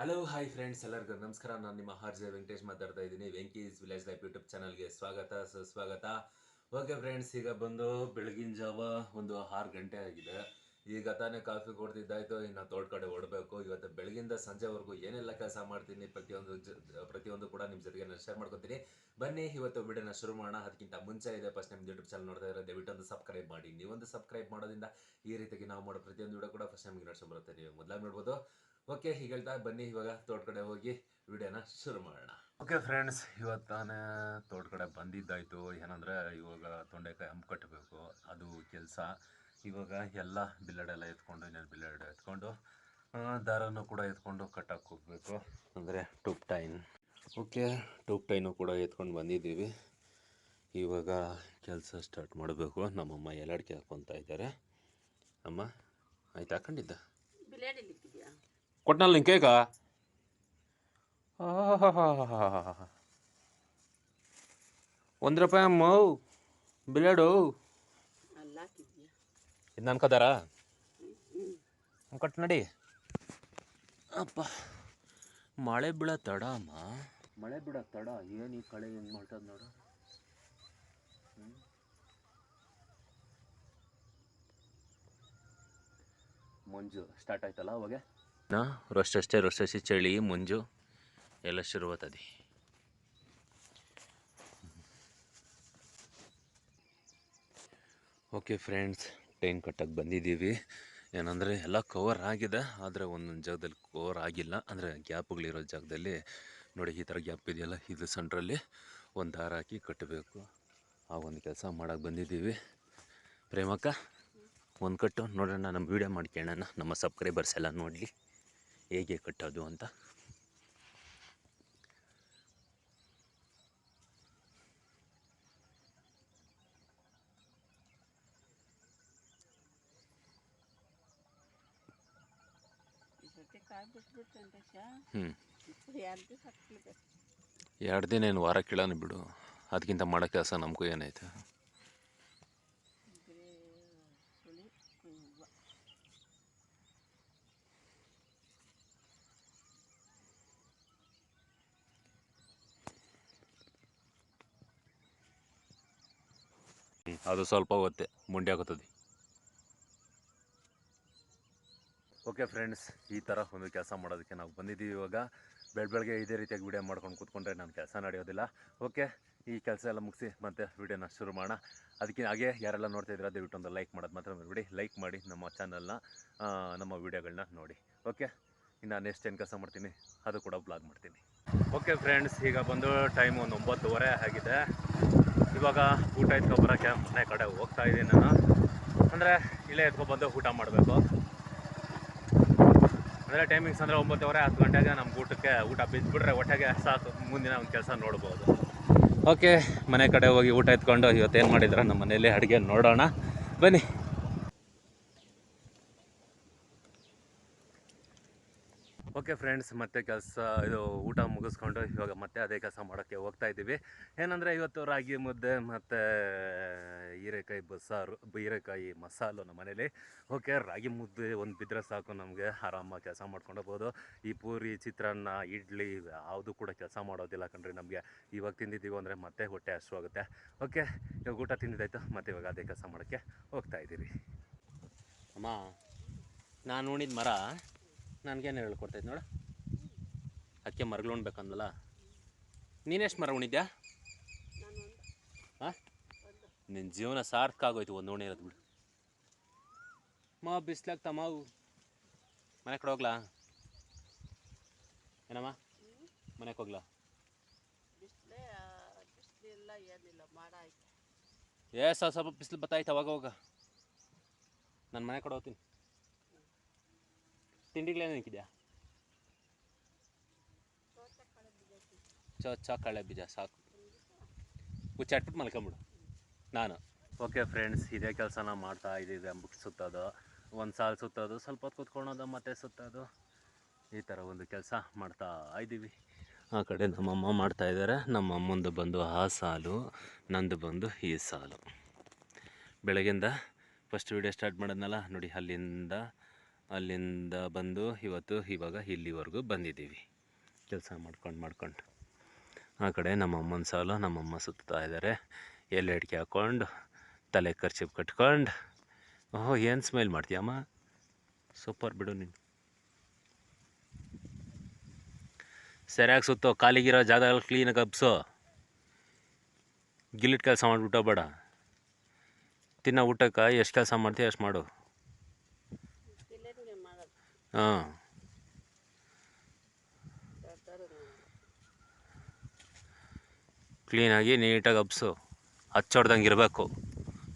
Hello hi friends ಎಲ್ಲರಿಗೂ ನಮಸ್ಕಾರ. ನಾನು ನಿಮ್ಮ ಆರ್ ಜೆ ವೆಂಕಟೇಶ್ ಮಾತಾಡ್ತಾ ಇದ್ದೀನಿ. ವೆಂಕೀಸ್ ವಿಲೇಜ್ ಲೈಫ್ ಯೂಟ್ಯೂಬ್ ಚಾನಲ್ಗೆ ಸ್ವಾಗತ, ಸುಸ್ವಾಗತ. ಓಕೆ ಫ್ರೆಂಡ್ಸ್ ಈಗ ಬಂದು ಬೆಳಗಿನ ಜಾವ ಒಂದು ಆರು ಗಂಟೆ ಆಗಿದೆ. ಈಗ ತಾನೇ ಕಾಫಿ ಕೊಡ್ತಿದ್ದಾಯ್ತು ಇನ್ನು ತೋಟ ಕಡೆ ಓಡಬೇಕು. ಇವತ್ತು ಬೆಳಗಿಂದ ಸಂಜೆವರೆಗೂ ಏನೆಲ್ಲ ಕೆಲಸ ಮಾಡ್ತೀನಿ ಪ್ರತಿಯೊಂದು ಪ್ರತಿಯೊಂದು ಕೂಡ ನಿಮ್ಮ ಜೊತೆಗೆ ನಾನು ಶೇರ್ ಮಾಡ್ಕೊತೀನಿ. ಬನ್ನಿ, ಇವತ್ತು ವಿಡಿಯೋನ ಶುರು ಮಾಡೋಣ. ಅದಕ್ಕಿಂತ ಮುಂಚೆ ಇದೆ ಫಸ್ಟ್ ನಿಮ್ಮ ಯೂಟ್ಯೂಬ್ ಚಾನಲ್ ನೋಡ್ತಾ ಇದ್ರೆ ದಯವಿಟ್ಟು ಒಂದು ಸಬ್ಸ್ಕ್ರೈಬ್ ಮಾಡಿ. ನೀವೊಂದು ಸಬ್ಸ್ಕ್ರೈಬ್ ಮಾಡೋದ್ರಿಂದ ಈ ರೀತಿಯಾಗಿ ನಾವು ಮಾಡೋ ಪ್ರತಿಯೊಂದು ವಿಡಿಯೋ ಕೂಡ ಫಸ್ಟ್ ನಮಗೆ ನಡ್ಸ್ಕೊಂಡ್ ಬರುತ್ತೆ. ನೀವು ಮೊದಲಾಗಿ ನೋಡ್ಬೋದು. ಓಕೆ ಹೀಗೆ ಹೇಳ್ತಾ ಬನ್ನಿ. ಇವಾಗ ತೋಟ ಕಡೆ ಹೋಗಿ ವಿಡಿಯೋನ ಶುರು ಮಾಡೋಣ. ಓಕೆ ಫ್ರೆಂಡ್ಸ್ ಇವತ್ತಾನೆ ತೋಟ ಕಡೆ ಬಂದಿದ್ದಾಯಿತು. ಏನಂದರೆ ಇವಾಗ ತೊಂಡೆಕಾಯಿ ಹಂಪ್ ಕಟ್ಟಬೇಕು ಅದು ಕೆಲಸ. ಇವಾಗ ಎಲ್ಲ ಬಿಲ್ಲಡೆಲ್ಲ ಎತ್ಕೊಂಡು ಇನ್ನೇನು ಬಿಲ್ಲಡೆ ಎತ್ಕೊಂಡು ದಾರನೂ ಕೂಡ ಎತ್ಕೊಂಡು ಕಟ್ಟಕ್ಕೆ ಹೋಗಬೇಕು. ಅಂದರೆ ಟೂಪ್ ಟೈನ್ ಓಕೆ ಟೂಪ್ ಟೈನು ಕೂಡ ಎತ್ಕೊಂಡು ಬಂದಿದ್ದೀವಿ. ಇವಾಗ ಕೆಲಸ ಸ್ಟಾರ್ಟ್ ಮಾಡಬೇಕು. ನಮ್ಮಮ್ಮ ಎಲ್ಲಡಿಕೆ ಹಾಕ್ಕೊತಾ ಇದ್ದಾರೆ ಅಮ್ಮ ಆಯ್ತು? ಹಾಕೊಂಡಿದ್ದ? ಕೊಟ್ನಲ್ಲ ನಿಂಗೆ ಕೇಕ? ಒಂದು ರೂಪಾಯಿ ಅಮ್ಮ ಬಿಲೇಡು ಇದು ಹಾಕಿದ್ಯಾ ಕದಾರ? ಕಟ್ ನಡಿ. ಅಪ್ಪ, ಮಳೆ ಬೀಳ ತಡ ಅಮ್ಮ. ಮಳೆ ಬಿಡ ತಡ, ಏನು ಈ ಕಳೆ ಹೆಂಗೆ ಮಾಡ್ತದ ನೋಡು. ಮಂಜು ಸ್ಟಾರ್ಟ್ ಆಯ್ತಲ್ಲ ಅವಾಗ? ನಾ ರೊಷ್ಟಷ್ಟೇ ರೊಷ್ಟಿ ಚಳಿ, ಮುಂಜು, ಎಲ್ಲ ಶುರುವತದಿ. ಓಕೆ ಫ್ರೆಂಡ್ಸ್ ಟೈನ್ ಕಟ್ಟಕ್ಕೆ ಬಂದಿದ್ದೀವಿ. ಏನಂದರೆ ಎಲ್ಲ ಕವರ್ ಆಗಿದೆ, ಆದರೆ ಒಂದೊಂದು ಜಾಗದಲ್ಲಿ ಕವರ್ ಆಗಿಲ್ಲ. ಅಂದರೆ ಗ್ಯಾಪ್ಗಳಿರೋ ಜಾಗದಲ್ಲಿ ನೋಡಿ, ಈ ಥರ ಗ್ಯಾಪ್ ಇದೆಯಲ್ಲ, ಇದು ಸೆಂಟ್ರಲ್ಲಿ ಒಂದು ದಾರ ಹಾಕಿ ಕಟ್ಟಬೇಕು. ಆ ಒಂದು ಕೆಲಸ ಮಾಡೋಕ್ಕೆ ಬಂದಿದ್ದೀವಿ. ಪ್ರೇಮಕ್ಕ, ಒಂದು ಕಟ್ಟು ನೋಡೋಣ, ನಮ್ಮ ವೀಡಿಯೋ ಮಾಡ್ಕೊಳ್ಳೋಣ, ನಮ್ಮ ಸಬ್ಸ್ಕ್ರೈಬರ್ಸ್ ಎಲ್ಲ ನೋಡಲಿ ಹೇಗೆ ಕಟ್ಟೋದು ಅಂತ. ಎರಡು ದಿನ ಏನು ವಾರ ಕೀಳಾನು ಬಿಡು. ಅದಕ್ಕಿಂತ ಮಾಡೋ ಕೆಲಸ ನಮಗೂ ಏನೈತೆ ಅದು ಸ್ವಲ್ಪ ಹೊತ್ತೆ, ಮುಂಡಿ ಹಾಕುತ್ತದೆ ಓಕೆ ಫ್ರೆಂಡ್ಸ್ ಈ ಥರ ಒಂದು ಕೆಲಸ ಮಾಡೋದಕ್ಕೆ ನಾವು ಬಂದಿದ್ದೀವಿ ಇವಾಗ. ಬೆಳ ಬೆಳಗ್ಗೆ ಇದೇ ರೀತಿಯಾಗಿ ವಿಡಿಯೋ ಮಾಡ್ಕೊಂಡು ಕೂತ್ಕೊಂಡ್ರೆ ನಮ್ಮ ಕೆಲಸ ನಡೆಯೋದಿಲ್ಲ. ಓಕೆ ಈ ಕೆಲಸ ಎಲ್ಲ ಮುಗಿಸಿ ಮತ್ತೆ ವಿಡಿಯೋನ ಶುರು ಮಾಡೋಣ. ಅದಕ್ಕೆ ಹಾಗೆ ಯಾರೆಲ್ಲ ನೋಡ್ತಾ ಇದ್ದೀರಾ, ದಯವಿಟ್ಟು ಒಂದು ಲೈಕ್ ಮಾಡೋದು ಮಾತ್ರ ಬಿಡಿ ಲೈಕ್ ಮಾಡಿ ನಮ್ಮ ಚಾನಲ್ನ ನಮ್ಮ ವಿಡಿಯೋಗಳನ್ನ ನೋಡಿ. ಓಕೆ ಇನ್ನು ನೆಕ್ಸ್ಟ್ ಏನು ಕೆಲಸ ಮಾಡ್ತೀನಿ, ಅದು ಕೂಡ ಬ್ಲಾಗ್ ಮಾಡ್ತೀನಿ. ಓಕೆ ಫ್ರೆಂಡ್ಸ್ ಈಗ ಬಂದು ಟೈಮ್ ಒಂದು ಒಂಬತ್ತುವರೆ ಆಗಿದೆ. ಇವಾಗ ಊಟ ಎತ್ಕೊಬರೋಕ್ಕೆ ಮನೆ ಕಡೆ ಹೋಗ್ತಾ ಇದ್ದೀನಿ ನಾನು. ಅಂದರೆ ಇಲ್ಲೇ ಎತ್ಕೊಬಂದು ಊಟ ಮಾಡಬೇಕು. ಅಂದರೆ ಟೈಮಿಂಗ್ಸ್ ಅಂದರೆ ಒಂಬತ್ತುವರೆ, ಹತ್ತು ಗಂಟೆಗೆ ನಮ್ಮ ಊಟಕ್ಕೆ, ಊಟ ಬಿದ್ದುಬಿಟ್ರೆ ಹೊಟ್ಟೆಗೆ ಸಾಕು. ಮುಂದಿನ ಒಂದು ಕೆಲಸ ನೋಡ್ಬೋದು. ಓಕೆ ಮನೆ ಕಡೆ ಹೋಗಿ ಊಟ ಎತ್ಕೊಂಡು ಇವತ್ತೇನು ಮಾಡಿದ್ರೆ? ನಮ್ಮ ಮನೇಲಿ ಅಡುಗೆ ನೋಡೋಣ. ಬನ್ನಿ. ಓಕೆ ಫ್ರೆಂಡ್ಸ್, ಮತ್ತೆ ಕೆಲಸ, ಇದು ಊಟ ಮುಗಿಸ್ಕೊಂಡು ಇವಾಗ ಮತ್ತೆ ಅದೇ ಕೆಲಸ ಮಾಡೋಕ್ಕೆ ಹೋಗ್ತಾ ಇದ್ದೀವಿ. ಏನಂದರೆ ಇವತ್ತು ರಾಗಿ ಮುದ್ದೆ ಮತ್ತು ಹೀರೆಕಾಯಿ ಬಸ್ಸಾರು ಹೀರೆಕಾಯಿ ಮಸಾಲು ನಮ್ಮ ಮನೇಲಿ. ಓಕೆ, ರಾಗಿ ಮುದ್ದೆ ಒಂದು ಬಿದ್ದರೆ ಸಾಕು ನಮಗೆ, ಆರಾಮಾಗಿ ಕೆಲಸ ಮಾಡ್ಕೊಂಡು ಹೋಗ್ಬೋದು ಈ ಪೂರಿ, ಚಿತ್ರಾನ್ನ, ಇಡ್ಲಿ, ಯಾವುದು ಕೂಡ ಕೆಲಸ ಮಾಡೋದಿಲ್ಲ ಕಣ್ರಿ ನಮಗೆ. ಇವಾಗ ತಿಂದಿದ್ದೀವಿ ಅಂದರೆ ಮತ್ತೆ ಹೊಟ್ಟೆ ಹಸುವಾಗುತ್ತೆ. ಓಕೆ, ಇವಾಗ ಊಟ ತಿಂದಿದ್ದಾಯ್ತು, ಮತ್ತು ಇವಾಗ ಅದೇ ಕೆಲಸ ಮಾಡೋಕ್ಕೆ ಹೋಗ್ತಾ ಇದ್ದೀವಿ ಅಮ್ಮ, ನಾನು ಉಣಿದ ಮರ ನನಗೇನು ಹೇಳ್ಕೊಡ್ತೈತೆ ನೋಡು. ಅಕ್ಕೆ ಮರಗಳು ಉಣ್ಬೇಕಂದಲ್ಲ ನೀನೆಷ್ಟು ಮರ ಉಣಿದ್ಯಾ ಹಾಂ? ನಿನ್ನ ಜೀವನ ಸಾರ್ಥಕ ಆಗೋಯ್ತು ಒಂದು ಉಣಿ ಇರೋದು ಬಿಡು. ಮಾ ಬಿಸ್ಲಾಗ ಮಾವು. ಮನೆ ಕಡೆ ಹೋಗ್ಲಾ? ಏನಮ್ಮ? ಮನೆಗೆ ಹೋಗ್ಲಾ? ಏ ಸ್ವಲ್ಪ ಸ್ವಲ್ಪ ಬಿಸಿಲು ಬತ್ತಾಯ್ತು ಅವಾಗ ಹೋಗ ನಾನು ಮನೆ ಕಡೆ ಹೋಗ್ತೀನಿ. ತಿಂಡಿಗಳೇನು ಹಾಕಿದ್ಯಾ ಚ ಕಳೆ ಬೀಜ ಸಾಕು. ಹುಚ್ಚಾಟ್ಬಿಟ್ಟು ಮಲ್ಕೊಂಬಿಡು. ನಾನು. ಓಕೆ ಫ್ರೆಂಡ್ಸ್ ಇದೇ ಕೆಲಸನ ಮಾಡ್ತಾ ಇದ್ದೀವಿ ಅಂಬಿಟ್ಟು ಸುತ್ತೋದು. ಒಂದು ಸಾಲು ಸುತ್ತೋದು ಸ್ವಲ್ಪ ಹೊತ್ತು ಕೂತ್ಕೊಳೋದು ಮತ್ತೆ ಸುತ್ತೋದು. ಈ ಥರ ಒಂದು ಕೆಲಸ ಮಾಡ್ತಾ ಇದ್ದೀವಿ. ಆ ಕಡೆ ನಮ್ಮಮ್ಮ ಮಾಡ್ತಾ ಇದ್ದಾರೆ. ನಮ್ಮ ಅಮ್ಮಂದು ಬಂದು ಆ ಸಾಲು ನಂದು ಬಂದು ಈ ಸಾಲು. ಬೆಳಗಿಂದ ಫಸ್ಟ್ ವೀಡಿಯೋ ಸ್ಟಾರ್ಟ್ ಮಾಡೋದ್ನಲ್ಲ ನೋಡಿ ಅಲ್ಲಿಂದ ಅಲ್ಲಿಂದ ಬಂದು ಇವತ್ತು ಇವಾಗ ಇಲ್ಲಿವರೆಗೂ ಬಂದಿದ್ದೀವಿ. ಕೆಲಸ ಮಾಡ್ಕೊಂಡು ಮಾಡ್ಕೊಂಡು. ಆ ಕಡೆ ನಮ್ಮ ಅಮ್ಮನ ಸಾಲು ನಮ್ಮಮ್ಮ ಸುತ್ತಾ ಇದ್ದಾರೆ ಎಲೆ ಅಡಿಕೆ ಹಾಕ್ಕೊಂಡು, ತಲೆ ಖರ್ಚಿಪ್ ಕಟ್ಕೊಂಡು. ಓಹೋ, ಏನು ಸ್ಮೈಲ್ ಮಾಡ್ತೀಯಮ್ಮ ಸೂಪರ್ ಬಿಡು ನೀನು. ಸರಿಯಾಗಿ ಸುತ್ತೋ, ಕಾಲಿಗಿರೋ ಜಾಗಗಳು ಕ್ಲೀನಾಗಿ ಹಬ್ಸು. ಗಿಲ್ಲಿಟ್ ಕೆಲಸ ಮಾಡಿಬಿಟ್ಟೋ ಬೇಡ ತಿನ್ನೋ ಊಟಕ್ಕೆ ಎಷ್ಟು ಕೆಲಸ ಮಾಡ್ತೀಯ ಅಷ್ಟು ಮಾಡು. ಹಾಂ. ಕ್ಲೀನಾಗಿ ನೀಟಾಗಿ ಹಬ್ಸು. ಹಚ್ಚೊಡ್ದಂಗೆ ಇರಬೇಕು.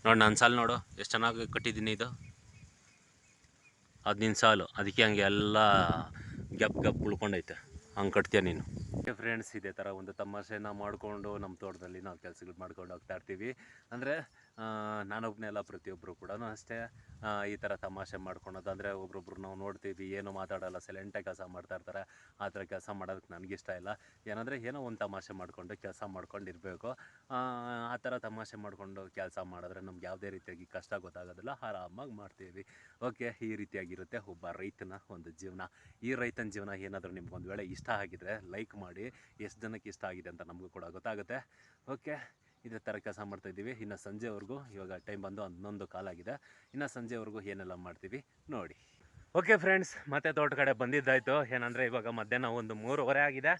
ನೋಡಿ ನನ್ನ ಸಾಲು ನೋಡು, ಎಷ್ಟು ಚೆನ್ನಾಗಿ ಕಟ್ಟಿದ್ದೀನಿ ಇದು. ಅದು ನಿನ್ನ ಸಾಲು. ಅದಕ್ಕೆ ಹಂಗೆ ಎಲ್ಲ ಗಪ್ ಗಪ್ ಉಳ್ಕೊಂಡೈತೆ. ಹಂಗೆ ಕಟ್ತೀಯ ನೀನು. ಫ್ರೆಂಡ್ಸ್ ಇದೇ ಥರ ಒಂದು ತಮಾಷೆನ ಮಾಡಿಕೊಂಡು ನಮ್ಮ ತೋಟದಲ್ಲಿ ನಾವು ಕೆಲಸಗಳು ಮಾಡ್ಕೊಂಡು ಹೋಗ್ತಾ ಇರ್ತೀವಿ. ಅಂದರೆ ನಾನೊಬ್ಬನೇ ಅಲ್ಲ ಪ್ರತಿಯೊಬ್ಬರು ಕೂಡ ಅಷ್ಟೇ. ಈ ಥರ ತಮಾಷೆ ಮಾಡ್ಕೊಳೋದು ಅಂದರೆ ಒಬ್ರೊಬ್ರು ನಾವು ನೋಡ್ತೀವಿ, ಏನು ಮಾತಾಡಲ್ಲ ಸೈಲೆಂಟಾಗಿ ಕೆಲಸ ಮಾಡ್ತಾ ಇರ್ತಾರೆ. ಆ ಥರ ಕೆಲಸ ಮಾಡೋದಕ್ಕೆ ನನಗಿಷ್ಟ ಇಲ್ಲ. ಏನಂದರೆ ಏನೋ ಒಂದು ತಮಾಷೆ ಮಾಡಿಕೊಂಡು ಕೆಲಸ ಮಾಡ್ಕೊಂಡು ಇರಬೇಕು. ಆ ಥರ ತಮಾಷೆ ಮಾಡಿಕೊಂಡು ಕೆಲಸ ಮಾಡಿದ್ರೆ ನಮ್ಗೆ ಯಾವುದೇ ರೀತಿಯಾಗಿ ಕಷ್ಟ ಗೊತ್ತಾಗೋದಿಲ್ಲ. ಆರಾಮಾಗಿ ಮಾಡ್ತೀವಿ. ಓಕೆ, ಈ ರೀತಿಯಾಗಿರುತ್ತೆ ಒಬ್ಬ ರೈತನ ಒಂದು ಜೀವನ. ಈ ರೈತನ ಜೀವನ ಏನಾದರೂ ನಿಮ್ಗೆ ಒಂದು ವೇಳೆ ಇಷ್ಟ ಆಗಿದ್ರೆ ಲೈಕ್ ಮಾಡಿ. ಎಷ್ಟು ಜನಕ್ಕೆ ಇಷ್ಟ ಆಗಿದೆ ಅಂತ ನಮಗೂ ಕೂಡ ಗೊತ್ತಾಗುತ್ತೆ. ಓಕೆ ಇದೇ ಥರ ಕೆಲಸ ಮಾಡ್ತಾಯಿದ್ದೀವಿ ಇನ್ನು ಸಂಜೆವರೆಗೂ, ಇವಾಗ ಟೈಮ್ ಬಂದು ಹನ್ನೊಂದು ಕಾಲಾಗಿದೆ ಇನ್ನು ಸಂಜೆವರೆಗೂ ಏನೆಲ್ಲ ಮಾಡ್ತೀವಿ ನೋಡಿ. ಓಕೆ ಫ್ರೆಂಡ್ಸ್ ಮತ್ತೆ ತೋಟ ಕಡೆ ಬಂದಿದ್ದಾಯಿತು. ಏನಂದರೆ ಇವಾಗ ಮಧ್ಯಾಹ್ನ ಒಂದು ಮೂರುವರೆ ಆಗಿದೆ.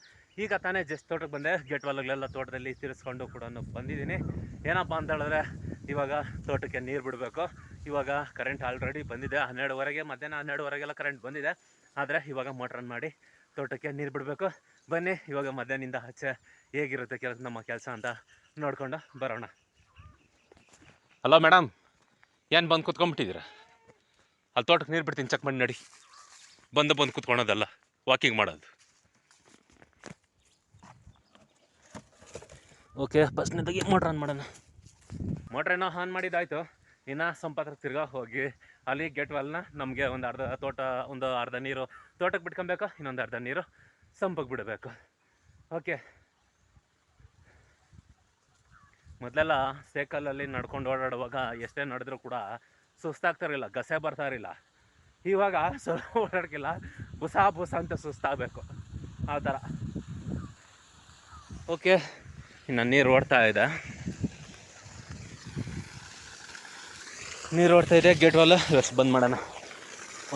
ಈಗ ತಾನೇ ಜಸ್ಟ್ ತೋಟಕ್ಕೆ ಬಂದೆ. ಗೆಟ್ ವಾಲ್ಗಳೆಲ್ಲ ತೋಟದಲ್ಲಿ ತಿರ್ಸ್ಕೊಂಡು ಕೂಡ ಬಂದಿದ್ದೀನಿ. ಏನಪ್ಪ ಅಂತ ಹೇಳಿದ್ರೆ, ಇವಾಗ ತೋಟಕ್ಕೆ ನೀರು ಬಿಡಬೇಕು. ಇವಾಗ ಕರೆಂಟ್ ಆಲ್ರೆಡಿ ಬಂದಿದೆ. ಹನ್ನೆರಡುವರೆಗೆ, ಮಧ್ಯಾಹ್ನ ಹನ್ನೆರಡುವರೆಗೆಲ್ಲ ಕರೆಂಟ್ ಬಂದಿದೆ. ಆದರೆ ಇವಾಗ ಮೋಟ್ರನ್ ಮಾಡಿ ತೋಟಕ್ಕೆ ನೀರು ಬಿಡಬೇಕು. ಬನ್ನಿ, ಇವಾಗ ಮಧ್ಯಾಹ್ನದಿಂದ ಆಚೆ ಹೇಗಿರುತ್ತೆ ಕೆಲಸ, ನಮ್ಮ ಕೆಲಸ ಅಂತ ನೋಡ್ಕೊಂಡು ಬರೋಣ. ಹಲೋ ಮೇಡಮ್ ಏನು ಬಂದು ಕೂತ್ಕೊಂಡ್ಬಿಟ್ಟಿದ್ದೀರಾ? ಅಲ್ಲಿ ತೋಟಕ್ಕೆ ನೀರು ಬಿಡ್ತೀನಿ ಚೆಕ್ ಮಾಡಿ ನಡಿ. ಬಂದು ಬಂದು ಕುತ್ಕೊಳೋದಲ್ಲ ವಾಕಿಂಗ್ ಮಾಡೋದು. ಓಕೆ ಫಸ್ಟ್ನೇದಾಗಿ ಮೋಟ್ರ್ ಆನ್ ಮಾಡೋಣ? ಏನೋ ಆನ್ ಮಾಡಿದ್ದಾಯ್ತು. ಇನ್ನು ಸಂಪಾತ್ರ ತಿರ್ಗಾ ಹೋಗಿ ಅಲ್ಲಿ ಗೇಟ್ ವಾಲ್ನ ನಮಗೆ ಒಂದು ಅರ್ಧ ತೋಟ ಒಂದು ಅರ್ಧ ನೀರು ತೋಟಕ್ಕೆ ಬಿಟ್ಕೊಬೇಕು ಇನ್ನೊಂದು ಅರ್ಧ ನೀರು ಸಂಪಕ್ಕೆ ಬಿಡಬೇಕು. ಓಕೆ ಮೊದಲೆಲ್ಲ ಸೈಕಲಲ್ಲಿ ನಡ್ಕೊಂಡು ಓಡಾಡುವಾಗ ಎಷ್ಟೇ ನಡೆದ್ರೂ ಕೂಡ ಸುಸ್ತಾಗ್ತಾ ಇರಲಿಲ್ಲ ಗಸೆ ಬರ್ತಾ ಇರಲಿಲ್ಲ ಇವಾಗ ಸ್ವಲ್ಪ ಓಡಾಡಕ್ಕಿಲ್ಲ ಬುಸ ಬುಸ ಅಂತ ಸುಸ್ತಾಗಬೇಕು ಆ ಥರ ಓಕೆ, ಇನ್ನು ನೀರು ಓಡ್ತಾ ಇದೆ. ನೀರು ಓಡ್ತಾ ಇದೆ, ಗೇಟ್ ವಾಲ್. ಬಂದ್ ಮಾಡೋಣ.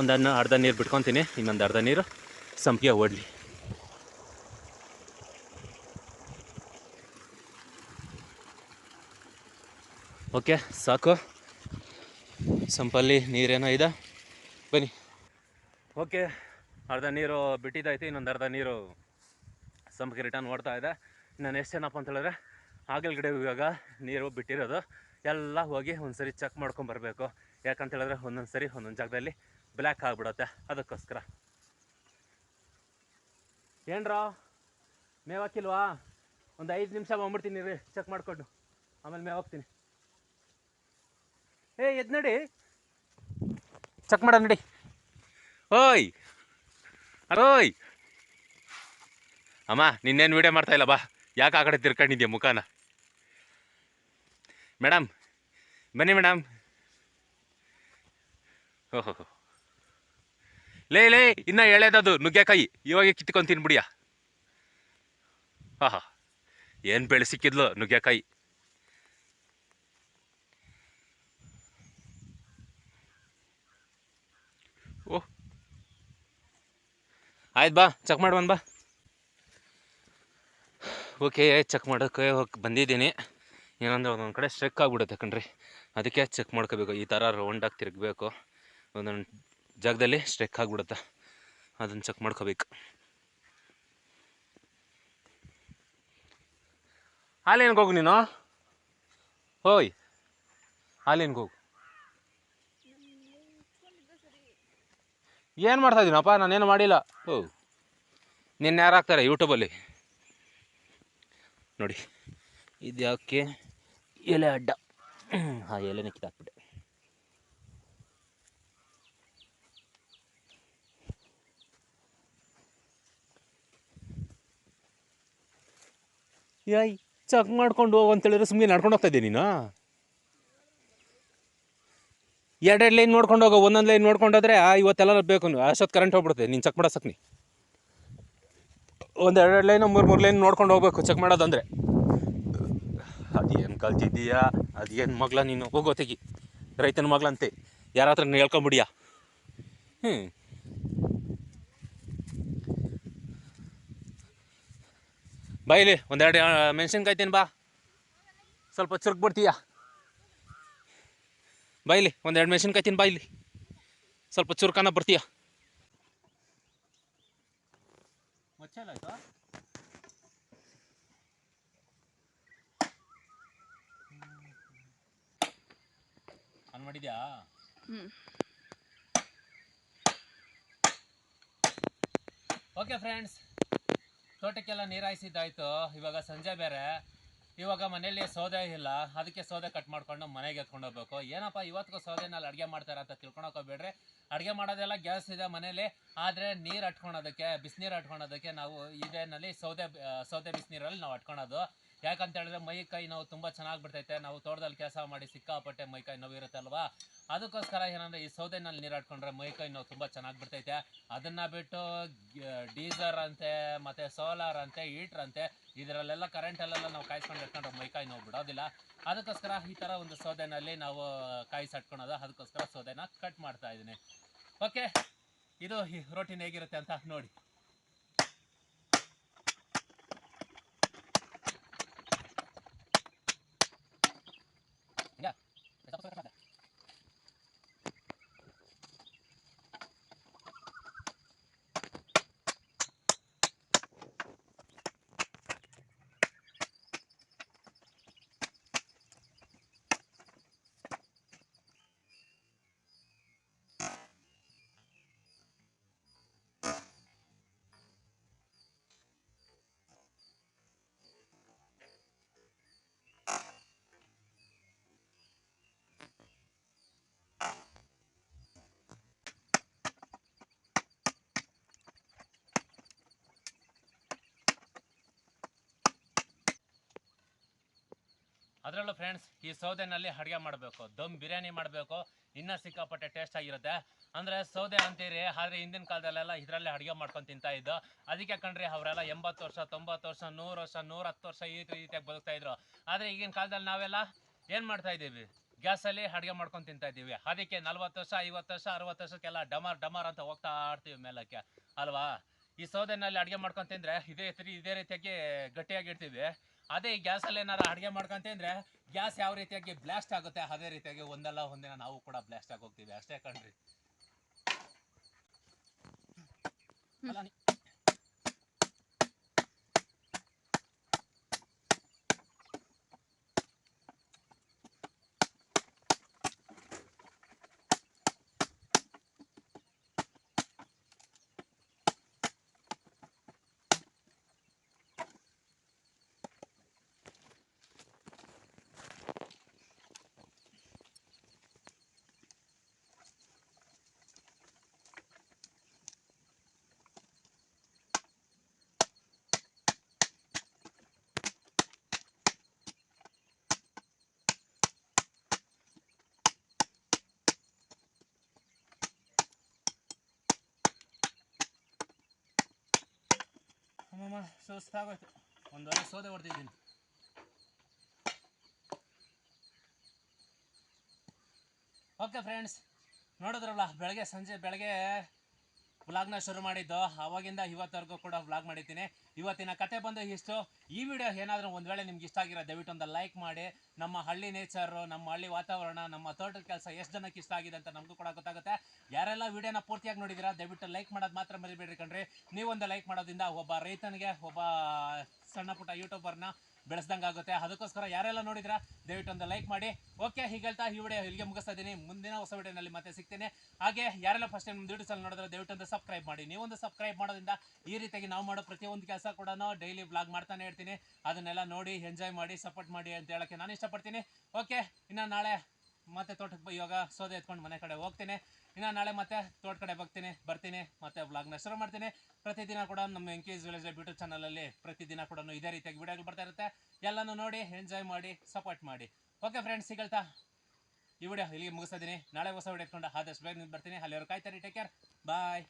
ಒಂದನ್ನು ಅರ್ಧ ನೀರು ಬಿಟ್ಕೊತೀನಿ, ಇನ್ನೊಂದು ಅರ್ಧ ನೀರು, ಸಂಪಿಗೆ ಓಡಲಿ. ಓಕೆ, ಸಾಕು. ಸಂಪಲ್ಲಿ ನೀರೇನೋ ಇದೆ. ಬನ್ನಿ. ಓಕೆ, ಅರ್ಧ ನೀರು ಬಿಟ್ಟಿದ್ದಾಯ್ತು ಇನ್ನೊಂದು ಅರ್ಧ ನೀರು ಸಂಪಿಗೆ ರಿಟರ್ನ್ ಓಡ್ತಾ ಇದೆ. ನಾನು ಎಷ್ಟು ಏನಪ್ಪ ಅಂತ ಹೇಳಿದ್ರೆ ಆಗಲ್ಗಡೆ ಇವಾಗ ನೀರು ಬಿಟ್ಟಿರೋದು. ಎಲ್ಲ ಹೋಗಿ ಒಂದು ಸರಿ ಚೆಕ್ ಮಾಡ್ಕೊಂಬರ್ಬೇಕು ಯಾಕಂತ ಹೇಳಿದ್ರೆ ಒಂದೊಂದು ಸರಿ, ಒಂದೊಂದು ಜಾಗದಲ್ಲಿ ಬ್ಲ್ಯಾಕ್ ಆಗಿಬಿಡುತ್ತೆ. ಅದಕ್ಕೋಸ್ಕರ. ಏನ್ರಾ ಮೇವಾಕಿಲ್ವಾ ಒಂದು ಐದು ನಿಮಿಷ ಬಂದ್ಬಿಡ್ತೀನಿ ರೀ ಚೆಕ್ ಮಾಡಿಕೊಂಡು. ಆಮೇಲೆ ಮೇವಾಗ್ತೀನಿ ಏ, ಎದ್ ನಡಿ. ಚೆಕ್ ಮಾಡ, ನಡಿ. ಓಯ್. ಅರೋಯ್ ಅಮ್ಮ, ನಿನ್ನೇನು ವೀಡಿಯೋ ಮಾಡ್ತಾ ಇಲ್ಲ, ಬಾ. ಯಾಕೆ ಆ ಕಡೆ ತಿರ್ಕೊಂಡಿದ್ಯಾ ಮುಖಾನ? ಮೇಡಮ್, ಬನ್ನಿ ಮೇಡಮ್. ಓಹೋ ಲೇ ಲೇ, ಇನ್ನ ಎಳೆದದು ನುಗ್ಗೆಕಾಯಿ. ಇವಾಗ ಕಿತ್ಕೊಂಡು ತಿನ್ಬಿಡಿಯ? ಹಾ ಹಾ ಏನು ಬೆಳೆ ಸಿಕ್ಕಿದ್ಲು ನುಗ್ಗೆಕಾಯಿ? ಆಯ್ತು ಬಾ ಚೆಕ್ ಮಾಡಿ ಬಂದು ಬಾ. ಓಕೆ ಚೆಕ್ ಮಾಡೋಕೆ ಹೋಗಿ ಬಂದಿದ್ದೀನಿ. ಏನಂದ್ರೆ ಒಂದೊಂದು ಕಡೆ ಸ್ಟ್ರೆಕ್ ಆಗಿಬಿಡುತ್ತೆ ಕಣ್ರಿ. ಅದಕ್ಕೆ ಚೆಕ್ ಮಾಡ್ಕೋಬೇಕು. ಈ ಥರ ರೌಂಡಾಗಿ ತಿರುಗಬೇಕು. ಒಂದೊಂದು ಜಾಗದಲ್ಲಿ ಸ್ಟ್ರೆಕ್ ಆಗಿಬಿಡುತ್ತೆ. ಅದನ್ನು ಚೆಕ್ ಮಾಡ್ಕೋಬೇಕು. ಹಾಲೇನಿಗೆ ಹೋಗು ನೀನು? ಹೋಯ್. ಹಾಲೇನಿಗೆ ಹೋಗು? ಏನು ಮಾಡ್ತಾ ಇದ್ದೀನಪ್ಪ ನಾನೇನು ಮಾಡಿಲ್ಲ. ಓ ನಿನ್ನೆ ಯಾರು ಹಾಕ್ತಾರೆ ಯೂಟ್ಯೂಬಲ್ಲಿ ನೋಡಿ. ಇದು ಯಾಕೆ? ಎಲೆ ಅಡ್ಡ. ಹಾಂ ಎಲೆ ಕಿತ್ತಾಕ್ಬಿಟ್ಟೆ ಯಾಯ್ ಚಕ್ ಮಾಡ್ಕೊಂಡು ಹೋಗು ಅಂತೇಳಿದ್ರೆ ಸುಮ್ಮನೆ ನಡ್ಕೊಂಡು ಹೋಗ್ತಾ ಇದ್ದೀನಿ ನೀನು? ಎರಡೆರಡು ಲೈನ್ ನೋಡ್ಕೊಂಡು ಹೋಗೋ, ಒಂದೊಂದು ಲೈನ್ ನೋಡ್ಕೊಂಡು ಹೋದ್ರೆ ಇವತ್ತೆಲ್ಲ ಬೇಕು ನೀವು ಅಷ್ಟೊತ್ತು ಕರೆಂಟ್ ಹೋಗ್ಬಿಡುತ್ತೆ, ನೀನು ಚೆಕ್ ಮಾಡೋ ನೀ. ಒಂದು ಎರಡೆರಡು ಲೈನ್ ಮೂರು ಮೂರು ಲೈನ್ ನೋಡ್ಕೊಂಡು ಹೋಗ್ಬೇಕು ಚೆಕ್ ಮಾಡೋದಂದ್ರೆ. ಅದೇನು ಕಲ್ತಿದ್ದೀಯಾ? ಅದೇನು ಮಗ್ಲ ನೀನು? ಹೋಗೋ ತೆಗಿ ರೈತನ ಮಗ್ಲಂತೆ ಯಾರ ಹತ್ರ ಹೇಳ್ಕೊಂಬಿಡಿಯಾ? ಹ್ಞೂ ಬಾ ಒಂದೆರಡು ಮೆಣಸಿನ್ಕಾಯ್ತೀನಿ ಬಾ ಸ್ವಲ್ಪ ಚುರುಕ್ ಬಿಡ್ತೀಯ ಒಂದು ಎರಡು ಮೆಣಸಿನ್ಕಾಯಿ ತಿನ್ ಬೈಲಿ ಸ್ವಲ್ಪ ಚುರುಕನ ಬರ್ತೀಯ. ಆನ್ ಮಾಡಿದ್ಯಾ? ಹ್ಮ್. ಓಕೆ ಫ್ರೆಂಡ್ಸ್ ತೋಟಕ್ಕೆಲ್ಲ ನೀರು ಹಾಯಿಸಿದ್ದಾಯ್ತು ಇವಾಗ ಸಂಜೆ ಬೇರೆ. ಇವಾಗ ಮನೇಲಿ ಸೌದೆ ಇಲ್ಲ, ಅದಕ್ಕೆ ಸೌದೆ ಕಟ್ ಮಾಡ್ಕೊಂಡು ಮನೆಗೆ ಎತ್ಕೊಂಡು ಹೋಗ್ಬೇಕು. ಏನಪ್ಪ, ಇವತ್ತಿಗೂ ಸೌದೆನಲ್ಲಿ ಅಡುಗೆ ಮಾಡ್ತಾರೆ ಅಂತ ತಿಳ್ಕೊಳಕ್ ಹೋಗ್ಬೇಡ್ರಿ. ಅಡುಗೆ ಮಾಡೋದೆಲ್ಲ ಗ್ಯಾಸ್ ಇದೆ ಮನೇಲಿ ಆದರೆ ನೀರು ಅಟ್ಕೊಳೋದಕ್ಕೆ ಬಿಸಿನೀರು ಅಟ್ಕೊಳೋದಕ್ಕೆ ನಾವು ಇದೇನಲ್ಲಿ ಸೌದೆ ಸೌದೆ, ಬಿಸಿನೀರಲ್ಲಿ ನಾವು ಅಟ್ಕೊಳೋದು ಯಾಕಂತ ಹೇಳಿದ್ರೆ ಮೈ ಕೈ ನೋವು ತುಂಬ ಚೆನ್ನಾಗಿ ಬಿಡ್ತೈತೆ. ನಾವು ತೋಟದಲ್ಲಿ ಕೆಲಸ ಮಾಡಿ ಸಿಕ್ಕಾಪಟ್ಟೆ ಮೈ ಕೈ ನೋವು ಇರುತ್ತಲ್ವಾ ಅದಕ್ಕೋಸ್ಕರ ಏನಂದ್ರೆ ಈ ಸೌದೆನಲ್ಲಿ ನೀರಾಡ್ಕೊಂಡ್ರೆ ಮೈ ಕೈ ನೋವು ತುಂಬ ಚೆನ್ನಾಗಿ ಬಿಡ್ತೈತೆ. ಅದನ್ನ ಬಿಟ್ಟು ಡೀಸರ್ ಅಂತೆ, ಮತ್ತೆ ಸೋಲಾರ್ ಅಂತೆ, ಹೀಟ್ರ್ ಅಂತೆ, ಇದರಲ್ಲೆಲ್ಲ ಕರೆಂಟಲ್ಲೆಲ್ಲ ನಾವು ಕಾಯಿಸ್ಕೊಂಡು ಇಟ್ಕೊಂಡ್ರೆ ಮೈ ಕೈ ನೋವು ಬಿಡೋದಿಲ್ಲ. ಅದಕ್ಕೋಸ್ಕರ ಈ ಥರ ಒಂದು ಸೌದೆನಲ್ಲಿ ನಾವು ಕಾಯಿಸಿ ಹಟ್ಕೊಳೋದು ಅದಕ್ಕೋಸ್ಕರ ಸೌದೆನ ಕಟ್ ಮಾಡ್ತಾ ಇದ್ದೀನಿ. ಓಕೆ ಇದು ರೋಟಿನ್ ಹೇಗಿರುತ್ತೆ ಅಂತ ನೋಡಿ. ಅದರಲ್ಲೂ ಫ್ರೆಂಡ್ಸ್ ಈ ಸೌದೆನಲ್ಲಿ ಅಡುಗೆ ಮಾಡಬೇಕು. ದಮ್ ಬಿರಿಯಾನಿ ಮಾಡಬೇಕು. ಇನ್ನೂ ಸಿಕ್ಕಾಪಟ್ಟೆ ಟೇಸ್ಟ್ ಆಗಿರುತ್ತೆ. ಅಂದರೆ ಸೌದೆ ಅಂತೀರಿ, ಆದರೆ ಹಿಂದಿನ ಕಾಲದಲ್ಲೆಲ್ಲ ಇದರಲ್ಲೇ ಅಡುಗೆ ಮಾಡ್ಕೊಂಡು ತಿಂತಾ ಇದ್ದು, ಅದಕ್ಕೆ ಕಣ್ರಿ ಅವರೆಲ್ಲ ಎಂಬತ್ತು ವರ್ಷ, ತೊಂಬತ್ತು ವರ್ಷ, ನೂರು ವರ್ಷ ನೂರ ಹತ್ತು ವರ್ಷ ಈ ರೀತಿಯಾಗಿ ಬದುಕ್ತಾ ಇದ್ರು. ಆದರೆ ಈಗಿನ ಕಾಲದಲ್ಲಿ ನಾವೆಲ್ಲ ಏನು ಮಾಡ್ತಾ ಇದ್ದೀವಿ? ಗ್ಯಾಸಲ್ಲಿ ಅಡುಗೆ ಮಾಡ್ಕೊಂಡು ತಿಂತಾ ಇದ್ದೀವಿ. ಅದಕ್ಕೆ ನಲ್ವತ್ತು ವರ್ಷ, ಐವತ್ತು ವರ್ಷ, ಅರವತ್ತು ವರ್ಷಕ್ಕೆಲ್ಲ ಡಮರ್ ಡಮರ್ ಅಂತ ಹೋಗ್ತಾ ಆಡ್ತೀವಿ ಮೇಲಕ್ಕೆ. ಅಲ್ವಾ? ಈ ಸೌದೆನಲ್ಲಿ ಅಡುಗೆ ಮಾಡ್ಕೊಂಡು ತಿಂದರೆ ಇದೇ ಇದೇ ರೀತಿಯಾಗಿ ಗಟ್ಟಿಯಾಗಿರ್ತೀವಿ ಅದೇ ಈ ಗ್ಯಾಸಲ್ಲಿ ಏನಾರ ಅಡುಗೆ ಮಾಡ್ಕೊಂತ ತಿಂದ್ರೆ ಗ್ಯಾಸ್ ಯಾವ ರೀತಿಯಾಗಿ ಬ್ಲಾಸ್ಟ್ ಆಗುತ್ತೆ ಅದೇ ರೀತಿಯಾಗಿ ಒಂದಲ್ಲ ಒಂದಿನ ನಾವು ಕೂಡ ಬ್ಲಾಸ್ಟ್ ಆಗಿ ಹೋಗ್ತೀವಿ. ಅಷ್ಟೇ ಕಣ್ರಿ. ಸುಸ್ತಾಗೋಯ್ತು. ಒಂದು ವಾರ ಸೋದೆ ಹೊಡೆದಿದ್ದೀನಿ. ಓಕೆ ಫ್ರೆಂಡ್ಸ್ ನೋಡಿದ್ರಲ್ಲ, ಬೆಳಗ್ಗೆ ಸಂಜೆ ಬೆಳಗ್ಗೆ ವ್ಲಾಗ್ನ ಶುರು ಮಾಡಿದ್ದು. ಅವಾಗಿಂದ ಇವತ್ತವರೆಗೂ ಕೂಡ ವ್ಲಾಗ್ ಮಾಡಿದ್ದೀನಿ. ಇವತ್ತಿನ ಕತೆ ಬಂದು ಇಷ್ಟು. ಈ ವಿಡಿಯೋ ಏನಾದರೂ ಒಂದು ವೇಳೆ ನಿಮ್ಗೆ ಇಷ್ಟ ಆಗಿರೋ, ದಯವಿಟ್ಟು ಒಂದು ಲೈಕ್ ಮಾಡಿ. ನಮ್ಮ ಹಳ್ಳಿ ನೇಚರು ನಮ್ಮ ಹಳ್ಳಿ ವಾತಾವರಣ, ನಮ್ಮ ತೋಟದ ಕೆಲಸ ಎಷ್ಟು ಜನಕ್ಕೆ ಇಷ್ಟ ಆಗಿದೆ ಅಂತ ನಮಗೂ ಕೂಡ ಗೊತ್ತಾಗುತ್ತೆ. ಯಾರೆಲ್ಲ ವಿಡಿಯೋನ ಪೂರ್ತಿಯಾಗಿ ನೋಡಿದ್ದೀರಾ ದಯವಿಟ್ಟು ಲೈಕ್ ಮಾಡೋದು ಮಾತ್ರ ಮರಿಬೇಡ್ರಿ ಕಣ್ರಿ. ನೀವೊಂದು ಲೈಕ್ ಮಾಡೋದ್ರಿಂದ ಒಬ್ಬ ರೈತನಿಗೆ, ಒಬ್ಬ ಸಣ್ಣ ಪುಟ್ಟ ಯೂಟ್ಯೂಬರ್ನ ಬೆಳೆಸ್ದಂಗೆ ಆಗುತ್ತೆ. ಅದಕ್ಕೋಸ್ಕರ ಯಾರೆಲ್ಲ ನೋಡಿದ್ರಾ, ದಯವಿಟ್ಟು ಒಂದು ಲೈಕ್ ಮಾಡಿ. ಓಕೆ, ಹೀಗೆ ಹೇಳ್ತಾ ಈ ವಿಡಿಯೋ ಇಲ್ಲಿಗೆ ಮುಗಿಸ್ತಾ ಇದ್ದೀನಿ. ಮುಂದಿನ ಹೊಸ ವಿಡಿಯೋನಲ್ಲಿ ಮತ್ತೆ ಸಿಗ್ತೇನೆ. ಹಾಗೆ, ಯಾರೆಲ್ಲ ಫಸ್ಟ್ ಟೈಮ್ ಯೂಟ್ಯೂಬ್ ಅಲ್ಲಿ ನೋಡಿದ್ರೆ, ದಯವಿಟ್ಟು ಒಂದು ಸಬ್ಸ್ಕ್ರೈಬ್ ಮಾಡಿ. ನೀವೊಂದು ಸಬ್ಸ್ಕ್ರೈಬ್ ಮಾಡೋದ್ರಿಂದ ಈ ರೀತಿಯಾಗಿ ನಾವು ಮಾಡೋ ಪ್ರತಿಯೊಂದು ಕೆಲಸ ಕೂಡ ಡೈಲಿ ಬ್ಲಾಗ್ ಮಾಡ್ತಾನೆ ಇರ್ತೀನಿ. ಅದನ್ನೆಲ್ಲ ನೋಡಿ ಎಂಜಾಯ್ ಮಾಡಿ ಸಪೋರ್ಟ್ ಮಾಡಿ ಅಂತ ಹೇಳಕ್ಕೆ ನಾನು ಇಷ್ಟಪಡ್ತೀನಿ. ಓಕೆ, ಇನ್ನು ನಾಳೆ ಮತ್ತೆ ತೋಟಕ್ಕೆ ಇವಾಗ ಸೋದೆ ಎತ್ಕೊಂಡು ಮನೆ ಕಡೆ ಹೋಗ್ತೀನಿ. ಇನ್ನು ನಾಳೆ ಮತ್ತೆ ತೋಟ ಕಡೆ ಬರ್ತೀನಿ ಬರ್ತೀನಿ, ಮತ್ತೆ ಬ್ಲಾಗ್ನ ಶುರು ಮಾಡ್ತೀನಿ. ಪ್ರತಿದಿನ ಕೂಡ ನಮ್ಮ ಎಂಕೇಜ್ ವಿಲೇಜ್ ಯೂಟ್ಯೂಬ್ ಚಾನಲಲ್ಲಿ ಪ್ರತಿದಿನ ಕೂಡ ಇದೇ ರೀತಿಯಾಗಿ ವಿಡಿಯೋಗಳು ಬರ್ತಾ ಇರುತ್ತೆ. ಎಲ್ಲನೂ ನೋಡಿ ಎಂಜಾಯ್ ಮಾಡಿ ಸಪೋರ್ಟ್ ಮಾಡಿ. ಓಕೆ ಫ್ರೆಂಡ್ಸ್ ಸಿಗಲ್ತಾ ಈ ವಿಡಿಯೋ ಇಲ್ಲಿಗೆ ಮುಗಿಸ್ತಾ ನಾಳೆ ಹೊಸ ವಿಡಿಯೋ ಎತ್ಕೊಂಡು ಆದಷ್ಟು ಬೇಗ ನಿಂತು ಬರ್ತೀನಿ ಅಲ್ಲಿವರೆಗೂ ಕಾಯ್ತಾರೆ ಟೇಕ್ ಕೇರ್ ಬಾಯ್